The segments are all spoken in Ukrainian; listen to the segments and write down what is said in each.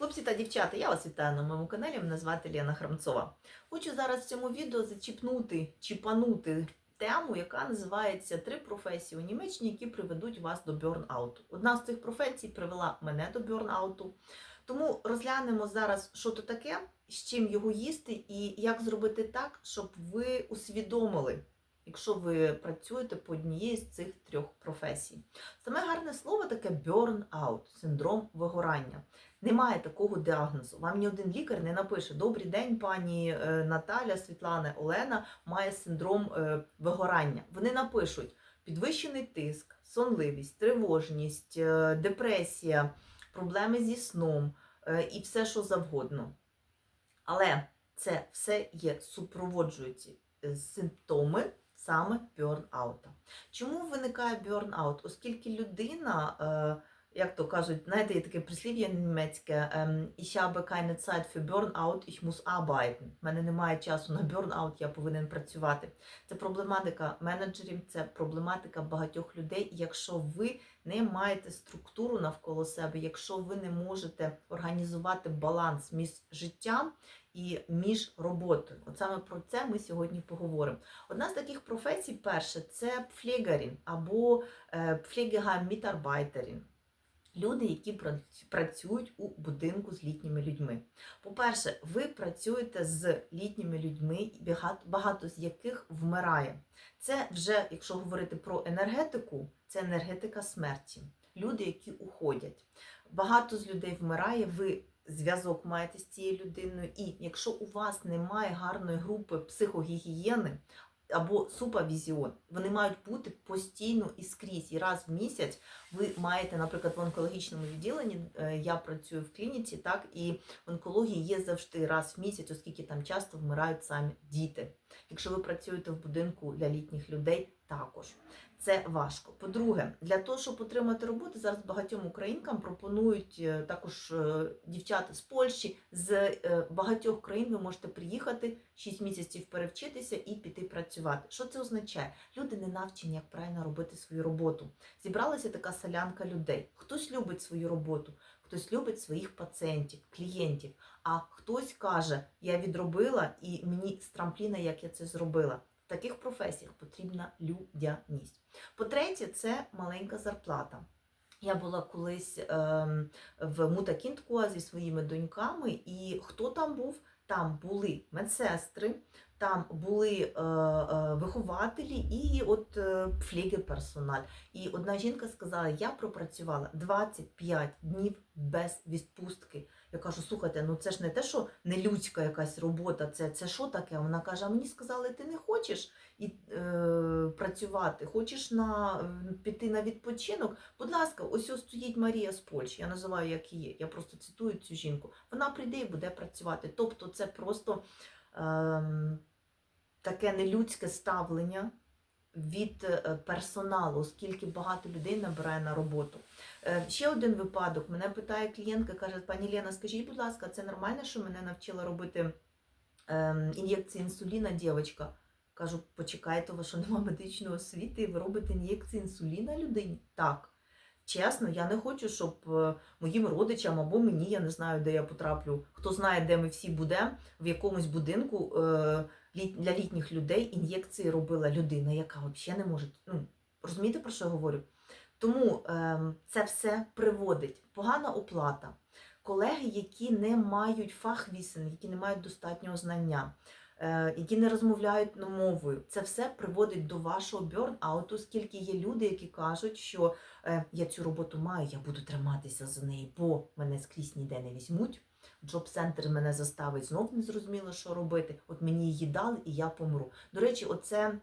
Хлопці та дівчата, я вас вітаю на моєму каналі. Мене звати Лена Храмцова. Хочу зараз в цьому відео зачіпнути, чіпанути тему, яка називається Три професії у Німеччині, які приведуть вас до бьорнауту. Одна з цих професій привела мене до бьорнауту. Тому розглянемо зараз, що то таке, з чим його їсти, і як зробити так, щоб ви усвідомили, якщо ви працюєте по однієї з цих трьох професій. Саме гарне слово таке burnout, синдром вигорання. Немає такого діагнозу. Вам ні один лікар не напише Добрий день, пані е, Наталя, Світлана, Олена має синдром е, вигорання. Вони напишуть підвищений тиск, сонливість, тривожність, е, депресія, проблеми зі сном і все, що завгодно. Але це все є супроводжуючі симптоми саме бьорнаута. Чому виникає бьорнаут? Оскільки людина, як то кажуть, знаєте, є таке прислів'я німецьке ем, Ich habe keine Zeit für Burnout, ich muss arbeiten. У мене немає часу на бьорнаут, я повинен працювати. Це проблематика менеджерів, це проблематика багатьох людей. Якщо ви не маєте структуру навколо себе, якщо ви не можете організувати баланс між життям і між роботою. От саме про це ми сьогодні поговоримо. Одна з таких професій, перше, це пфлегарін або е, пфлегега-мітарбайтерін. Люди, які працюють у будинку з літніми людьми. По-перше, ви працюєте з літніми людьми, багато, з яких вмирає. Це вже, якщо говорити про енергетику, це енергетика смерті. Люди, які уходять. Багато з людей вмирає, ви зв'язок маєте з цією людиною, і якщо у вас немає гарної групи психогігієни або супавізіон. вони мають бути постійно і скрізь. І раз в місяць ви маєте, наприклад, в онкологічному відділенні, е, я працюю в клініці, так, і в онкології є завжди раз в місяць, оскільки там часто вмирають самі діти. Якщо ви працюєте в будинку для літніх людей, також це важко. По-друге, для того, щоб отримати роботу, зараз багатьом українкам пропонують е, також е, дівчата з Польщі, з е, багатьох країн ви можете приїхати 6 місяців перевчитися і піти працювати. Що це означає? Люди не навчені, як правильно робити свою роботу. Зібралася така солянка людей. Хтось любить свою роботу, хтось любить своїх пацієнтів, клієнтів. А хтось каже, я відробила і мені з трампліна, як я це зробила. Таких професіях потрібна людяність. По-третє, це маленька зарплата. Я була колись ем, в Мутакінткуа зі своїми доньками, і хто там був? Там були медсестри, там були е, е, вихователі і от е, персональ. І одна жінка сказала: я пропрацювала 25 днів без відпустки. Я кажу, слухайте, ну це ж не те, що не людська якась робота, це, це що таке? Вона каже: а мені сказали, ти не хочеш і, е, працювати, хочеш на, е, піти на відпочинок. Будь ласка, ось ось стоїть Марія з Польщі. Я називаю, як її. Я просто цитую цю жінку. Вона прийде і буде працювати. Тобто, це просто ем, таке нелюдське ставлення від е, персоналу, оскільки багато людей набирає на роботу. Е, Ще один випадок. Мене питає клієнтка, каже: пані Лена, скажіть, будь ласка, це нормально, що мене навчила робити ем, ін'єкції інсуліна дівчинка? Кажу, почекайте, у вас що немає медичної освіти, і ви робите ін'єкції інсуліна людині? Так. Чесно, я не хочу, щоб е, моїм родичам або мені, я не знаю, де я потраплю. Хто знає, де ми всі будемо, в якомусь будинку е, для літніх людей ін'єкції робила людина, яка взагалі не може. Ну, розумієте, про що я говорю? Тому ем, це все приводить погана оплата, колеги, які не мають фахвісен, які не мають достатнього знання, які не розмовляють ну, мовою. Це все приводить до вашого бьорнауту, оскільки є люди, які кажуть, що е, я цю роботу маю, я буду триматися за неї, бо мене скрізь ніде не візьмуть. Джоб-центр мене заставить знов не зрозуміло, що робити. От мені її дали, і я помру. До речі, оце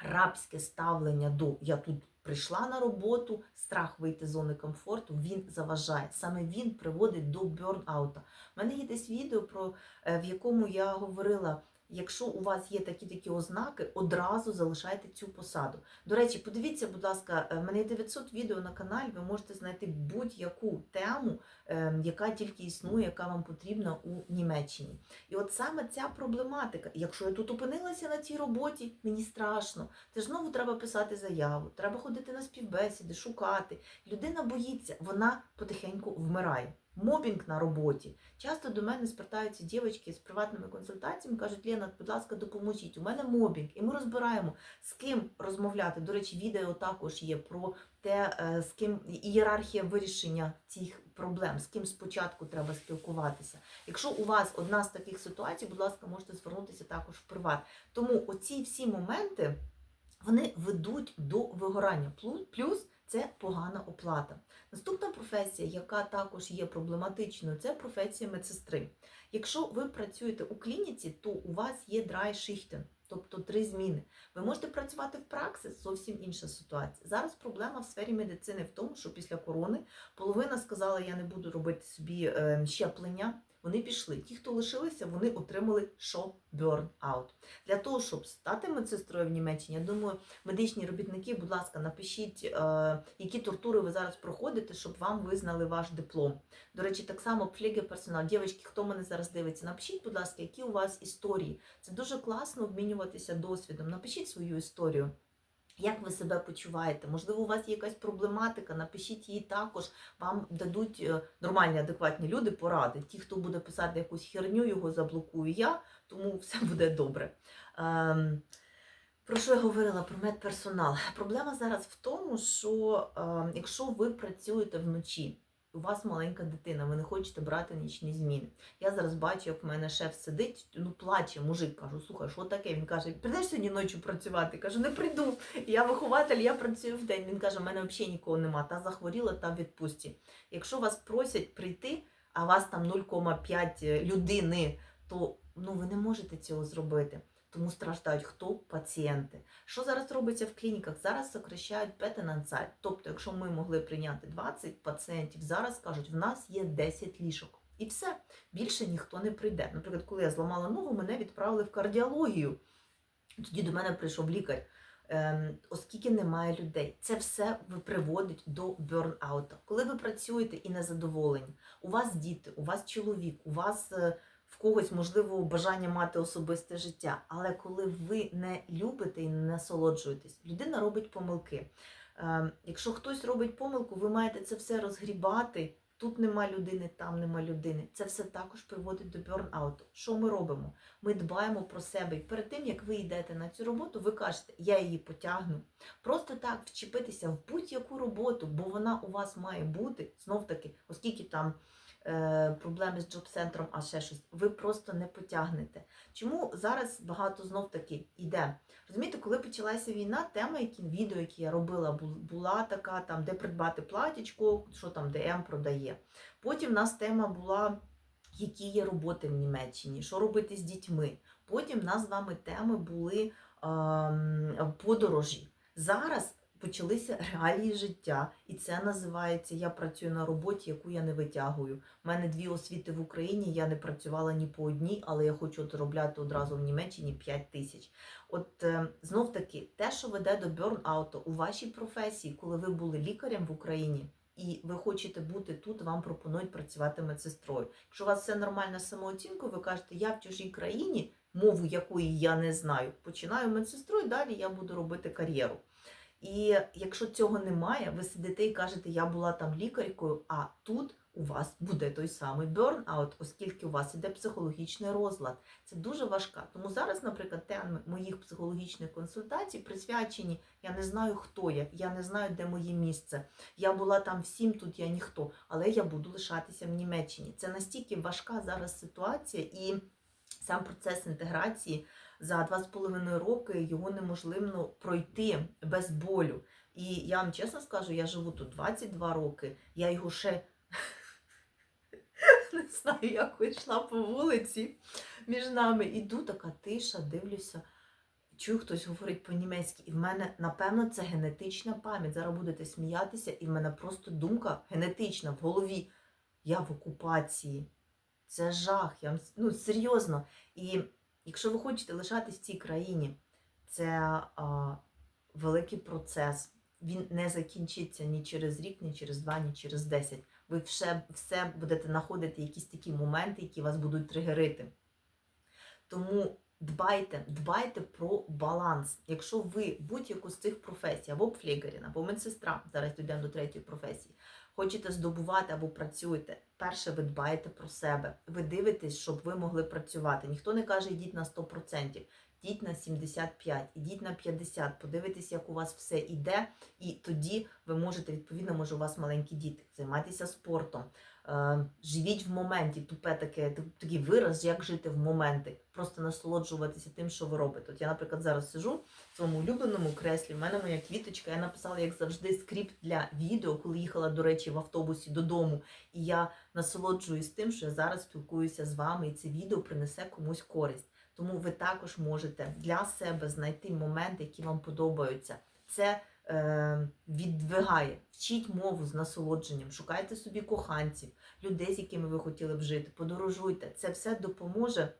рабське ставлення до я тут прийшла на роботу, страх вийти з зони комфорту, він заважає. Саме він приводить до бьорнаута. У мене є десь відео, про, е, в якому я говорила. Якщо у вас є такі такі ознаки, одразу залишайте цю посаду. До речі, подивіться, будь ласка, е, в мене є 900 відео на каналі, ви можете знайти будь-яку тему, е, яка тільки існує, яка вам потрібна у Німеччині. І от саме ця проблематика. Якщо я тут опинилася на цій роботі, мені страшно. Це ж знову треба писати заяву, треба ходити на співбесіди, шукати. Людина боїться, вона потихеньку вмирає. Мобінг на роботі. Часто до мене звертаються дівчатки з приватними консультаціями, кажуть, Лена, будь ласка, допоможіть. У мене мобінг, і ми розбираємо, з ким розмовляти. До речі, відео також є про те, е, з ким ієрархія вирішення цих проблем, з ким спочатку треба спілкуватися. Якщо у вас одна з таких ситуацій, будь ласка, можете звернутися також в приват. Тому оці всі моменти вони ведуть до вигорання. Плю- Плюс це погана оплата. Наступна професія, яка також є проблематичною, це професія медсестри. Якщо ви працюєте у клініці, то у вас є драй-шихтен, тобто три зміни. Ви можете працювати в праксис, зовсім інша ситуація. Зараз проблема в сфері медицини в тому, що після корони половина сказала, я не буду робити собі е, щеплення. Вони пішли. Ті, хто лишилися, вони отримали що burn-out. Для того, щоб стати медсестрою в Німеччині, я думаю, медичні робітники, будь ласка, напишіть, е, які тортури ви зараз проходите, щоб вам визнали ваш диплом. До речі, так само персонал. Дівчатки, хто мене зараз дивиться, напишіть, будь ласка, які у вас історії. Це дуже класно обмінюватися досвідом. Напишіть свою історію. Як ви себе почуваєте? Можливо, у вас є якась проблематика, напишіть її також. Вам дадуть е, нормальні, адекватні люди поради. Ті, хто буде писати якусь херню, його заблокую я, тому все буде добре. Ем, про що я говорила про медперсонал? Проблема зараз в тому, що е, якщо ви працюєте вночі, у вас маленька дитина, ви не хочете брати нічні зміни. Я зараз бачу, як в мене шеф сидить, ну плаче, мужик, кажу, слухай, що таке? Він каже, прийдеш сьогодні ночі працювати? Кажу, не прийду. Я вихователь, я працюю в день. Він каже, в мене взагалі нікого нема, та захворіла, та в. Якщо вас просять прийти, а вас там 0,5 людини, то ну, ви не можете цього зробити. Тому страждають хто? Пацієнти. Що зараз робиться в клініках? Зараз сокращають петенанцаль. Тобто, якщо ми могли прийняти 20 пацієнтів, зараз кажуть, в нас є 10 ліжок. І все, більше ніхто не прийде. Наприклад, коли я зламала ногу, мене відправили в кардіологію. Тоді до мене прийшов лікар. Ем, оскільки немає людей, це все приводить до бёрнаута. Коли ви працюєте і незадоволені, у вас діти, у вас чоловік, у вас е, в когось можливо бажання мати особисте життя. Але коли ви не любите і не насолоджуєтесь, людина робить помилки. Ем, Якщо хтось робить помилку, ви маєте це все розгрібати. Тут нема людини, там нема людини. Це все також приводить до бёрнауту. Що ми робимо? Ми дбаємо про себе. І перед тим, як ви йдете на цю роботу, ви кажете, я її потягну. Просто так вчепитися в будь-яку роботу, бо вона у вас має бути. Знов таки, оскільки там е, проблеми з джоб-центром, а ще щось, ви просто не потягнете. Чому зараз багато знов таки йде? Розумієте, коли почалася війна, тема, які відео, які я робила, була така, там, де придбати платічко, що там ДМ продає. Потім в нас тема була, які є роботи в Німеччині, що робити з дітьми. Потім в нас з вами теми були ем, подорожі. Зараз почалися реалії життя, і це називається Я працюю на роботі, яку я не витягую. У мене дві освіти в Україні, я не працювала ні по одній, але я хочу заробляти одразу в Німеччині 5 тисяч. От е, знов таки, те, що веде до бёрнауту у вашій професії, коли ви були лікарем в Україні. І ви хочете бути тут, вам пропонують працювати медсестрою. Якщо у вас все нормально з самооцінкою, ви кажете, я в чужій країні, мову якої я не знаю, починаю медсестрою, далі я буду робити кар'єру. І якщо цього немає, ви сидите і кажете, я була там лікарькою, а тут у вас буде той самий бёрнаут, оскільки у вас іде психологічний розлад. Це дуже важка. Тому зараз, наприклад, теми моїх психологічних консультацій присвячені Я не знаю, хто я, я не знаю, де моє місце. Я була там всім, тут я ніхто, але я буду лишатися в Німеччині. Це настільки важка зараз ситуація, і сам процес інтеграції за два з половиною роки його неможливо пройти без болю. І я вам чесно скажу, я живу тут 22 роки, я його ще не знаю, як йшла по вулиці між нами. Іду така тиша, дивлюся. Чую, хтось говорить по-німецьки, і в мене, напевно, це генетична пам'ять. Зараз будете сміятися, і в мене просто думка генетична в голові. Я в окупації. Це жах. Я, ну, серйозно. І якщо ви хочете лишатись в цій країні, це а, великий процес. Він не закінчиться ні через рік, ні через два, ні через десять. Ви все, все будете знаходити якісь такі моменти, які вас будуть тригерити. Тому дбайте, дбайте про баланс. Якщо ви будь-яку з цих професій, або пфлігарін, або медсестра, зараз дійдемо до третьої професії, хочете здобувати або працюєте, перше ви дбаєте про себе. Ви дивитесь, щоб ви могли працювати. Ніхто не каже, йдіть на 100%. Йдіть на 75, ідіть на 50, подивитесь, як у вас все іде, і тоді ви можете, відповідно, може, у вас маленькі діти, займатися спортом, е, живіть в моменті, тупе таке, такий вираз, як жити в моменти, просто насолоджуватися тим, що ви робите. От я, наприклад, зараз сижу в своєму улюбленому креслі, в мене моя квіточка, я написала, як завжди, скрипт для відео, коли їхала, до речі, в автобусі додому, і я насолоджуюсь тим, що я зараз спілкуюся з вами, і це відео принесе комусь користь. Тому ви також можете для себе знайти моменти, які вам подобаються. Це е, віддвигає, вчіть мову з насолодженням, шукайте собі коханців, людей, з якими ви хотіли б жити, подорожуйте. Це все допоможе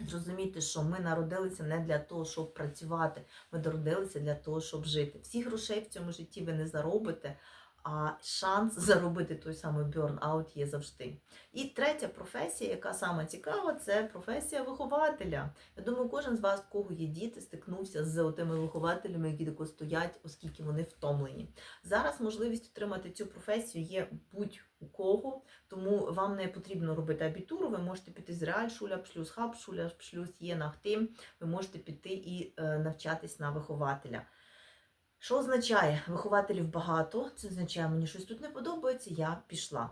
зрозуміти, що ми народилися не для того, щоб працювати. Ми народилися для того, щоб жити. Всі грошей в цьому житті ви не заробите. А шанс заробити той самий бьорн-аут є завжди. І третя професія, яка саме цікава, це професія вихователя. Я думаю, кожен з вас, у кого є діти, стикнувся з тими вихователями, які тако стоять, оскільки вони втомлені. Зараз можливість отримати цю професію є будь-у кого, тому вам не потрібно робити абітуру. Ви можете піти з реальшуля, шлюз хабшуля, шлюз є нахтим. Ви можете піти і е, навчатись на вихователя. Що означає? Вихователів багато. Це означає, мені щось тут не подобається, я пішла.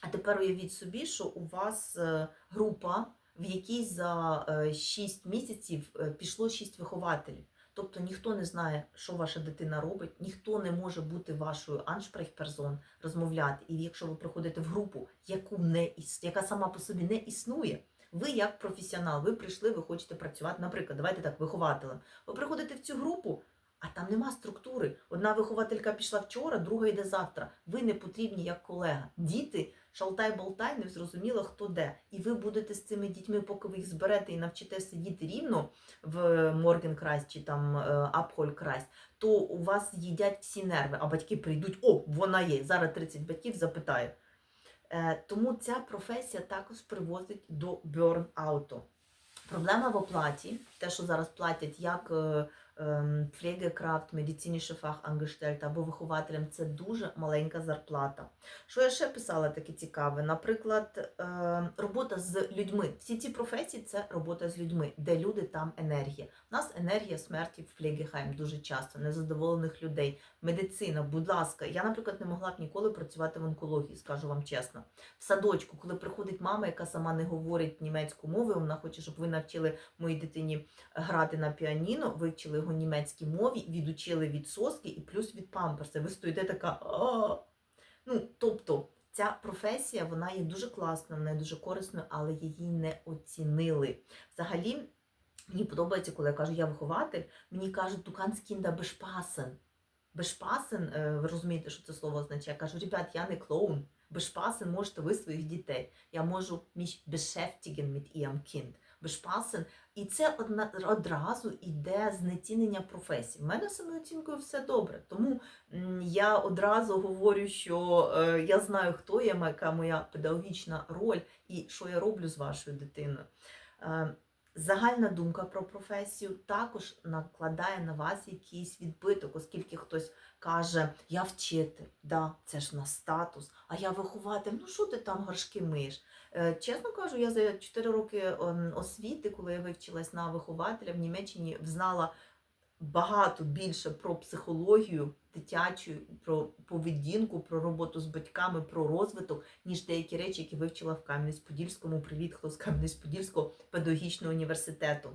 А тепер уявіть собі, що у вас е, група, в якій за е, 6 місяців е, пішло 6 вихователів. Тобто ніхто не знає, що ваша дитина робить, ніхто не може бути вашою аншпрехперсон, розмовляти. І якщо ви приходите в групу, яку не іс... яка сама по собі не існує, ви як професіонал, ви прийшли, ви хочете працювати, наприклад, давайте так, вихователем. Ви приходите в цю групу, а там нема структури. Одна вихователька пішла вчора, друга йде завтра. Ви не потрібні як колега. Діти шалтай-болтай, не зрозуміло хто де. І ви будете з цими дітьми, поки ви їх зберете і навчите сидіти рівно в Моргенкрайс чи там Апхолькрайс, то у вас їдять всі нерви, а батьки прийдуть, о, вона є. Зараз 30 батьків запитає. Е, Тому ця професія також приводить до бьорн-ауту. Проблема в оплаті, те, що зараз платять як е, Pflegekraft, медициnische Fachangestellte або вихователям, це дуже маленька зарплата. Що я ще писала таке цікаве? Наприклад, е, робота з людьми. Всі ці професії це робота з людьми, де люди, там енергія. У нас енергія смерті в Pflegeheim дуже часто, незадоволених людей. Медицина, будь ласка, я, наприклад, не могла б ніколи працювати в онкології, скажу вам чесно. В садочку, коли приходить мама, яка сама не говорить німецьку мову, вона хоче, щоб ви навчили моїй дитині грати на піаніно, вивчили його німецькій мові, відучили від соски і плюс від памперса. Ви стоїте така. Ну, тобто, ця професія вона є дуже класною, вона є дуже корисною, але її не оцінили. Взагалі, мені подобається, коли я кажу, я вихователь, мені кажуть, туканскінда бешпасен. Бешпасен, е, ви розумієте, що це слово означає. Я кажу, ребят, я не клоун. Бешпасен можете ви своїх дітей. Я можу mich beschäftigen mit ihrem Kind. Бешпасен. І це одна, одразу йде знецінення професії. У мене з самооцінкою все добре. Тому я одразу говорю, що е, я знаю, хто я, яка моя педагогічна роль і що я роблю з вашою дитиною. Загальна думка про професію також накладає на вас якийсь відбиток, оскільки хтось каже, я вчитель, да, це ж на статус, а я вихователь, ну що ти там горшки миєш? Е, Чесно кажу, я за 4 роки ем, освіти, коли я вивчилась на вихователя в Німеччині, знала багато більше про психологію дитячу, про поведінку, про роботу з батьками, про розвиток, ніж деякі речі, які вивчила в Кам'янець-Подільському. Привіт, хто з Кам'янець-Подільського педагогічного університету.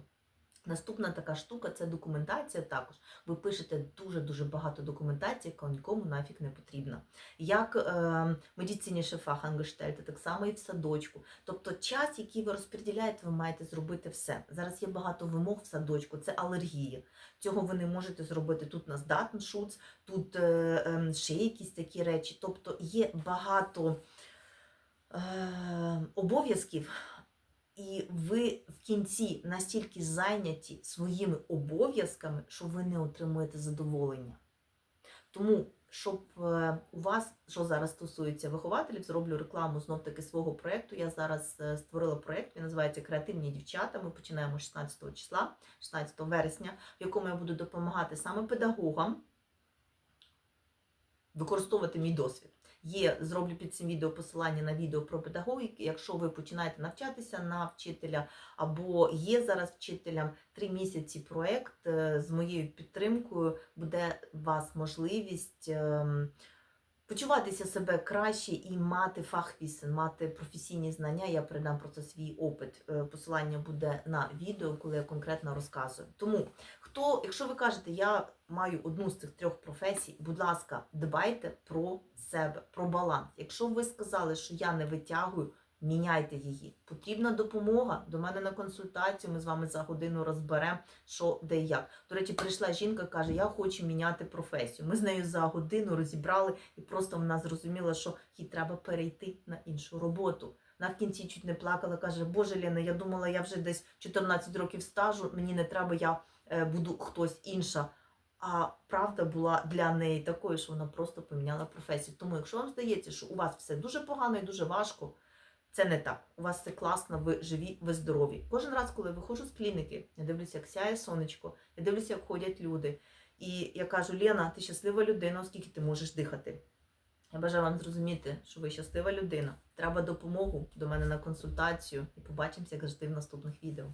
Наступна така штука це документація також. Ви пишете дуже-дуже багато документації, яка нікому нафіг не потрібна. Як е, медициніше фахангештельте, так само і в садочку. Тобто час, який ви розподіляєте, ви маєте зробити все. Зараз є багато вимог в садочку, це алергії. Цього ви не можете зробити. Тут у нас датншуц, тут е, е, ще якісь такі речі. Тобто є багато е, обов'язків. І ви в кінці настільки зайняті своїми обов'язками, що ви не отримуєте задоволення. Тому, щоб е, у вас, що зараз стосується вихователів, зроблю рекламу знов-таки свого проєкту. Я зараз е, створила проєкт, він називається Креативні дівчата. Ми починаємо 16 числа, 16 вересня, в якому я буду допомагати саме педагогам використовувати мій досвід. Є, зроблю під цим відео посилання на відео про педагогіки. Якщо ви починаєте навчатися на вчителя, або є зараз вчителям три місяці проект е, з моєю підтримкою, буде у вас можливість. Почуватися себе краще і мати фахвісен, мати професійні знання. Я передам це свій опит. Е, Посилання буде на відео, коли я конкретно розказую. Тому хто, якщо ви кажете, я маю одну з цих трьох професій, будь ласка, дбайте про себе, про баланс. Якщо ви сказали, що я не витягую, міняйте її. Потрібна допомога. До мене на консультацію. Ми з вами за годину розберемо, що де і як. До речі, прийшла жінка, каже: Я хочу міняти професію. Ми з нею за годину розібрали, і просто вона зрозуміла, що їй треба перейти на іншу роботу. На в кінці чуть не плакала, каже: Боже Лена, я думала, я вже десь 14 років стажу, мені не треба, я е, буду хтось інша. А правда була для неї такою, що вона просто поміняла професію. Тому, якщо вам здається, що у вас все дуже погано і дуже важко, це не так. У вас все класно, ви живі, ви здорові. Кожен раз, коли виходжу з клініки, я дивлюся, як сяє сонечко, я дивлюся, як ходять люди. І я кажу: Лена, ти щаслива людина, оскільки ти можеш дихати. Я бажаю вам зрозуміти, що ви щаслива людина. Треба допомогу до мене на консультацію і побачимося, як завжди в наступних відео.